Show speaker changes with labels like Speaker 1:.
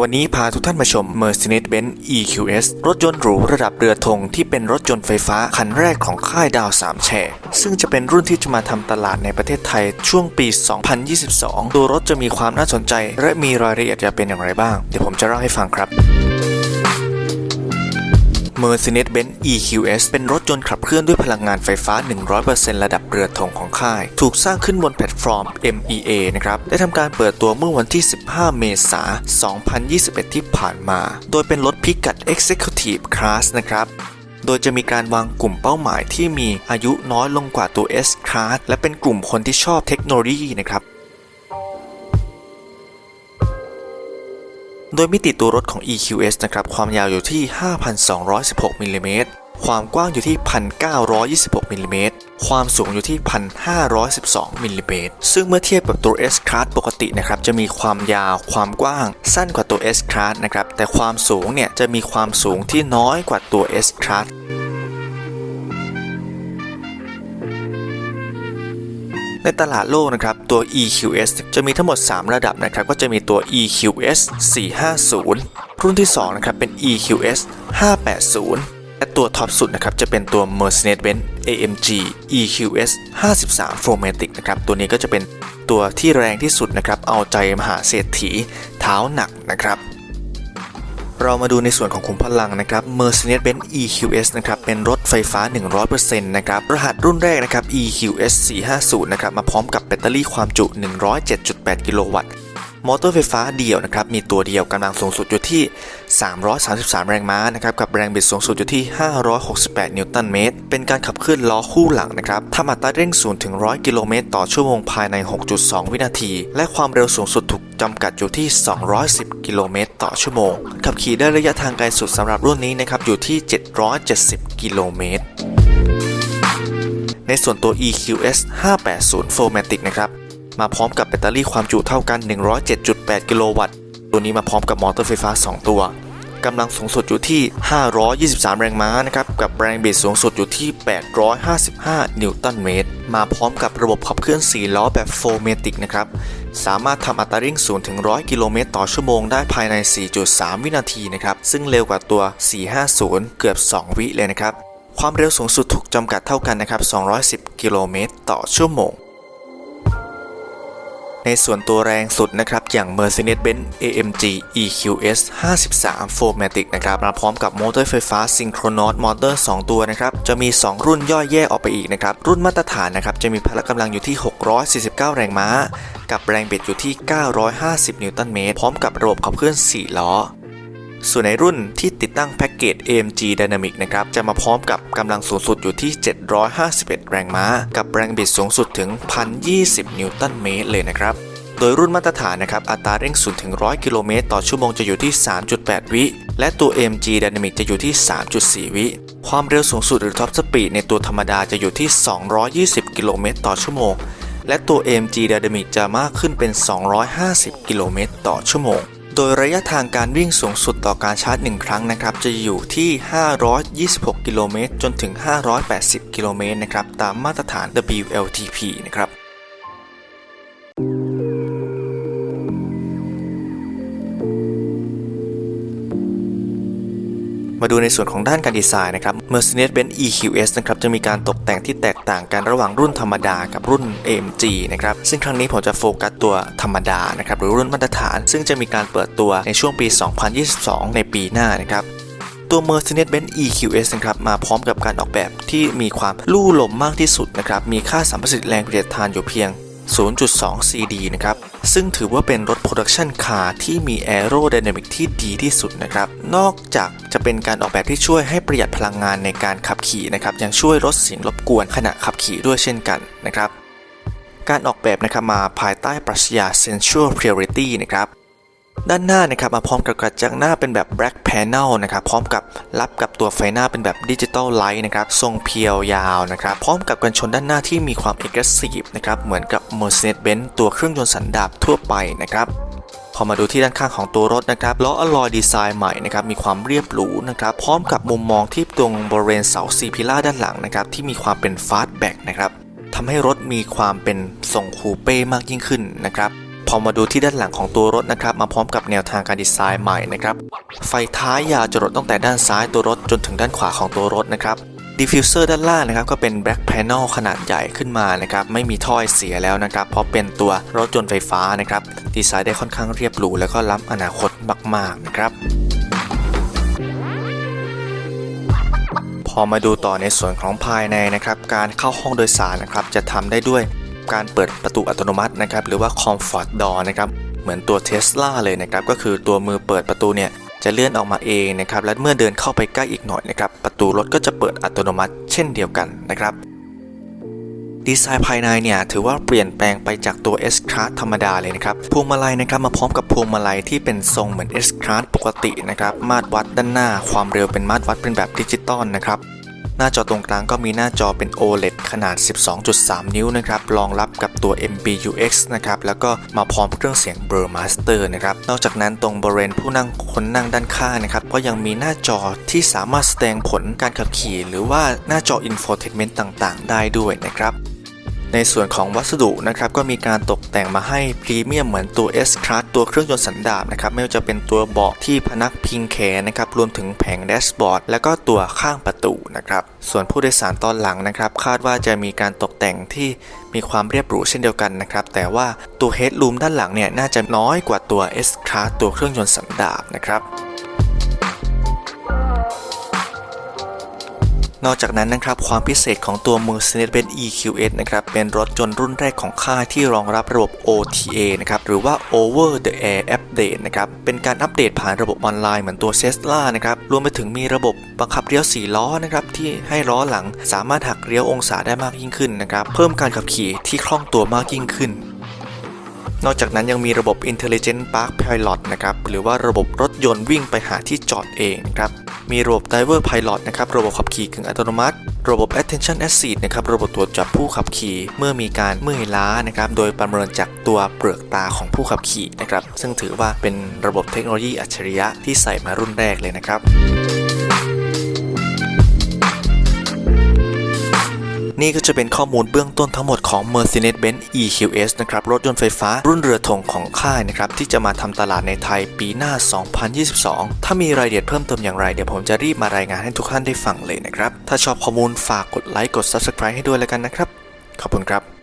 Speaker 1: วันนี้พาทุกท่านมาชม Mercedes-Benz EQS รถยนต์หรูระดับเรือธงที่เป็นรถยนต์ไฟฟ้าคันแรกของค่ายดาวสามแฉกซึ่งจะเป็นรุ่นที่จะมาทำตลาดในประเทศไทยช่วงปี 2022 ตัวรถจะมีความน่าสนใจ และมีรายละเอียดจะเป็นอย่างไรบ้าง เดี๋ยวผมจะเล่าให้ฟังครับ Mercedes-Benz EQS เป็นรถยนต์ขับเคลื่อนด้วยพลังงานไฟฟ้า 100%ระดับเรือธงของค่าย ถูกสร้างขึ้นบนแพลต ฟอร์ม MEA นะครับได้ทำการเปิดตัวเมื่อวันที่ 15 เมษายน 2021 ที่ผ่านมา โดยเป็นรถพิกัด Executive Class นะครับโดยจะมีการวางกลุ่มเป้าหมายที่มีอายุน้อยลงกว่าตัว S Class และเป็นกลุ่มคนที่ชอบเทคโนโลยีนะครับโดยมิติตัวรถของ EQS นะครับความยาวอยู่ที่ 5,216มิลลิเมตร ความกว้างอยู่ที่ 1,926มิลลิเมตร ความสูงอยู่ที่ 1,512มิลลิเมตร ซึ่งเมื่อเทียบกับตัว S Class ปกตินะครับ จะมีความยาว ความกว้าง สั้นกว่าตัว S Class นะครับ แต่ความสูงเนี่ยจะมีความสูงที่น้อยกว่าตัว S Class ในตลาดโลกนะครับตัว EQS จะมีทั้งหมด 3 ระดับนะครับก็จะมีตัว EQS 450 รุ่นที่2นะครับเป็น EQS 580 และตัวท็อปสุดนะครับจะเป็นตัว Mercedes-Benz AMG EQS 53 4matic นะครับตัวนี้ก็จะเป็นตัวที่แรงที่สุดนะครับเอาใจมหาเศรษฐีเท้าหนักนะครับเรามาดูในส่วนของขุมพลังนะครับ Mercedes-Benz EQS นะครับ เป็นรถไฟฟ้า 100%นะครับ รหัสรุ่นแรกนะครับ EQS 450 นะครับ มาพร้อมกับแบตเตอรี่ความจุ 107.8 กิโลวัตต์ มอเตอร์ไฟฟ้าเดี่ยวนะครับมีตัวเดียวกำลังสูงสุดอยู่ที่ 333 แรงม้านะครับกับแรงบิดสูงสุดอยู่ที่ 568 นิวตันเมตร เป็นการขับเคลื่อนล้อคู่หลังนะครับทำอัตราเร่ง0ถึง 100 กิโลเมตร ต่อชั่วโมงภายใน 6.2 วินาที และความเร็วสูงสุดถูกจำกัดอยู่ที่ 210 กิโลเมตร ต่อชั่วโมง ขับขี่ได้ระยะทางไกลสุดสำหรับรุ่นนี้นะครับอยู่ที่ 770 กิโลเมตรในส่วนตัว EQS 580 4matic นะครับ มาพร้อมกับแบตเตอรี่ความจุเท่ากัน 107.8 กิโลวัตต์ ตัวนี้มาพร้อมกับมอเตอร์ไฟฟ้า 2 ตัวกำลังสูงสุดอยู่ที่ 523 แรงม้านะครับ กับแรงบิดสูงสุดอยู่ที่ 855 นิวตันเมตร มาพร้อมกับระบบขับเคลื่อน 4 ล้อแบบ 4matic นะครับ สามารถทำอัตราเร่ง0ถึง 100 กิโลเมตรต่อชั่วโมงได้ภายใน 4.3 วินาทีนะครับ ซึ่งเร็วกว่าตัว 450 เกือบ 2 วิเลยนะครับ ความเร็วสูงสุดถูกจำกัดเท่ากันนะครับ 210 กิโลเมตรต่อชั่วโมง ในส่วนตัวแรงสุดนะครับ อย่าง Mercedes-Benz AMG EQS 53 4matic นะครับ มาพร้อมกับมอเตอร์ไฟฟ้า Synchronos Motor 2ตัวนะครับ จะมี 2 รุ่นย่อยแยกออกไปอีกนะครับ รุ่นมาตรฐานนะครับ จะมีพละกำลังอยู่ที่ 649 แรงม้า กับแรงบิดอยู่ที่ 950 นิวตันเมตร พร้อมกับระบบขับเคลื่อน 4 ล้อ ส่วนในรุ่นที่ติดตั้งแพ็กเกจ AMG Dynamic นะครับจะมาพร้อมกับกำลังสูงสุดอยู่ที่ 751 แรงม้า กับแรงบิดสูงสุดถึง 1,020 นิวตันเมตรเลยนะครับโดยรุ่นมาตรฐานนะครับอัตราเร่ง0ถึง100 กิโลเมตรต่อชั่วโมงจะอยู่ที่ 3.8 วิ และตัว AMG Dynamic จะอยู่ที่ 3.4 วิ ความเร็วสูงสุดหรือท็อปสปีดในตัวธรรมดาจะอยู่ที่ 220 กิโลเมตรต่อชั่วโมง และตัว AMG Dynamic จะมากขึ้นเป็น 250 กิโลเมตรต่อชั่วโมง โดยระยะทางการวิ่งสูงสุดต่อการชาร์จ 1 ครั้งนะครับ จะอยู่ที่ 526 กิโลเมตรจนถึง 580 กิโลเมตรนะครับ ตามมาตรฐาน WLTP นะครับ มาดูในส่วนของด้านการดีไซน์นะครับ Mercedes-Benz EQS นะครับจะมีการตกแต่งที่แตกต่างกันระหว่างรุ่นธรรมดากับรุ่น AMG นะครับซึ่งครั้งนี้ผมจะโฟกัสตัวธรรมดานะครับหรือรุ่นมาตรฐาน ซึ่งจะมีการเปิดตัวในช่วงปี 2022 ในปีหน้านะครับตัว Mercedes-Benz EQS นะครับมาพร้อมกับการออกแบบที่มีความลู่ลมมากที่สุดนะครับมีค่าสัมประสิทธิ์แรงเผลิตทานอยู่เพียง 0.2 CD นะครับ ซึ่งถือว่าเป็นรถโปรดักชันคาร์ที่มีแอโรไดนามิกที่ดีที่สุดนะครับ นอกจากจะเป็นการออกแบบที่ช่วยให้ประหยัดพลังงานในการขับขี่นะครับ ยังช่วยลดเสียงรบกวนขณะขับขี่ด้วยเช่นกันนะครับ การออกแบบนะครับมาภายใต้ปรัชญา Sensual Purity นะครับ ด้านหน้านะครับมาพร้อมกับกระจังหน้าเป็นแบบ black panel นะครับพร้อมกับรับกับตัวไฟหน้าเป็นแบบดิจิตอลไลท์นะครับทรงเพียวยาวนะครับพร้อมกับกันชนด้านหน้าที่มีความ aggressive นะครับเหมือนกับ Mercedes-Benz ตัวเครื่องยนต์สันดาปทั่วไปนะครับพอมาดูที่ด้านข้างของตัวรถนะครับล้ออลลอยดีไซน์ใหม่นะครับมีความเรียบหรูนะครับพร้อมกับมุมมองที่ตรงบริเวณเสาซีพิล่าด้านหลังนะครับที่มีความเป็นฟาสต์แบ็กนะครับทำให้รถมีความเป็นทรงคูเป้มากยิ่งขึ้นนะครับ พอมาดูที่ด้านหลังของตัวรถนะครับ มาพร้อมกับแนวทางการดีไซน์ใหม่นะครับ ไฟท้ายยาวจรดตั้งแต่ด้านซ้ายตัวรถจนถึงด้านขวาของตัวรถนะครับดิฟฟิวเซอร์ด้านล่างนะครับก็เป็นแบ็คแพน e l ขนาดใหญ่ขึ้นมานะครับไม่มีถ้อยเสียแล้วนะครับ เพราะเป็นตัวรถยนต์ไฟฟ้านะครับดีไซน์ได้ค่อนข้างเรียบหรูแล้วก็ล้ำอนาคตมากๆนะครับ พอมาดูต่อในส่วนของภายในนะครับ การเข้าห้องโดยสารนะครับจะทำได้ด้วย การเปิดประตูอัตโนมัตินะครับหรือว่า Comfort Door นะครับเหมือนตัว Tesla เลยนะครับก็คือตัวมือเปิดประตูเนี่ยจะเลื่อนออกมาเองนะครับและเมื่อเดินเข้าไปใกล้อีกหน่อยนะครับประตูรถก็จะเปิดอัตโนมัติเช่นเดียวกันนะครับดีไซน์ภายในเนี่ยถือว่าเปลี่ยนแปลงไปจากตัว S Class ธรรมดาเลยนะครับพวงมาลัยนะครับมาพร้อมกับพวงมาลัยที่เป็นทรงเหมือน S Class ปกตินะครับมาตรวัดด้านหน้า ความเร็วเป็นมาตรวัดเป็นแบบดิจิตอลนะครับ หน้าจอตรงกลางก็มีหน้าจอเป็น OLED ขนาด 12.3 นิ้วนะครับ รองรับกับตัว MBUX นะครับ แล้วก็มาพร้อมเครื่องเสียง Blur Master นะครับ นอกจากนั้นตรงบริเวณผู้นั่งคนนั่งด้านข้างนะครับ ก็ยังมีหน้าจอที่สามารถแสดงผลการขับขี่ หรือว่าหน้าจอ Infotainment ต่างๆ ได้ด้วยนะครับ ในส่วนของวัสดุนะครับก็มีการตกแต่งมาให้พรีเมียมเหมือนตัว S Class ตัวเครื่องยนต์สันดาปนะครับไม่ว่าจะเป็นตัวเบาะที่พนักพิงแขนนะครับรวมถึงแผงแดชบอร์ดแล้วก็ตัวข้างประตูนะครับส่วนผู้โดยสารตอนหลังนะครับคาดว่าจะมีการตกแต่งที่มีความเรียบหรูเช่นเดียวกันนะครับแต่ว่าตัว Headroom ด้านหลังเนี่ยน่าจะน้อยกว่าตัว S Class ตัวเครื่องยนต์สันดาปนะครับ นอกจากนั้นนะครับความพิเศษของตัว Mercedes-Benz EQS นะครับเป็นรถยนต์รุ่นแรกของค่ายที่รองรับระบบ OTA นะครับหรือว่า Over the Air Update นะครับเป็นการอัปเดตผ่านระบบออนไลน์เหมือนตัว Tesla นะครับรวมไปถึงมีระบบบังคับเลี้ยว 4 ล้อนะครับที่ให้ล้อหลังสามารถหักเลี้ยวองศาได้มากยิ่งขึ้นนะครับเพิ่มการขับขี่ที่คล่องตัวมากยิ่งขึ้น นอกจากนั้นยังมีระบบ Intelligent Park Pilot นะครับหรือว่าระบบรถยนต์วิ่งไปหาที่จอดเองครับมีระบบ Driver Pilot นะครับระบบขับขี่กึ่งอัตโนมัติ ระบบ Attention Assist นะครับระบบตรวจจับผู้ขับขี่เมื่อมีการเมื่อยล้านะครับโดยประเมินจากตัวเปลือกตาของผู้ขับขี่นะครับซึ่งถือว่าเป็นระบบเทคโนโลยีอัจฉริยะที่ใส่มารุ่นแรกเลยนะครับ นี่ก็จะเป็นข้อมูลเบื้องต้นทั้งหมดของ Mercedes-Benz EQS นะครับรถยนต์ไฟฟ้ารุ่นเรือธงของค่ายนะครับที่จะมาทำตลาดในไทยปีหน้า 2022 ถ้ามีรายละเอียดเพิ่มเติมอย่างไร เดี๋ยวผมจะรีบมารายงานให้ทุกท่านได้ฟังเลยนะครับ ถ้าชอบข้อมูลฝากกดไลค์กด Subscribe ให้ด้วยแล้วกันนะครับ ขอบคุณครับ